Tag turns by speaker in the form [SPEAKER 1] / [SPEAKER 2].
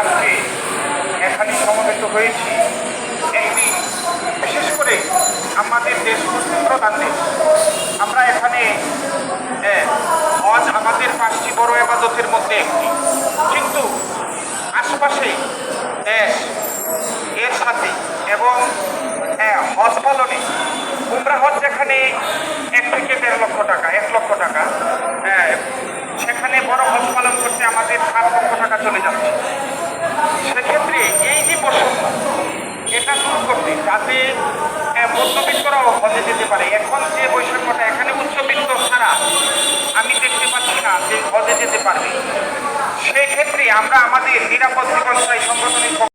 [SPEAKER 1] আজকে এখানে সমবেত হয়েছি। একটি বিশেষ করে আমাদের দেশ মুসলিম প্রধান দেশ আমরা এখানে আজ আমাদের পাঁচটি বড় আবাদতের মধ্যে একটি। কিন্তু আশেপাশে দেশ এর সাথে এবং হজ পালনে কুমরা হজ যেখানে এক থেকে দেড় লক্ষ টাকা, এক লক্ষ টাকা সেখানে বড় হজ পালন করতে আমাদের সাত লক্ষ টাকা চলে যাচ্ছে। যাতে মধ্যবিত্তরাও হজে যেতে পারে। এখন যে বৈষম্যটা, এখানে উচ্চবিত্ত ছাড়া আমি দেখতে পাচ্ছি না যে হজে যেতে পারবে। সেক্ষেত্রে আমরা আমাদের নিরাপদ জীবনসায়ী সংগঠনের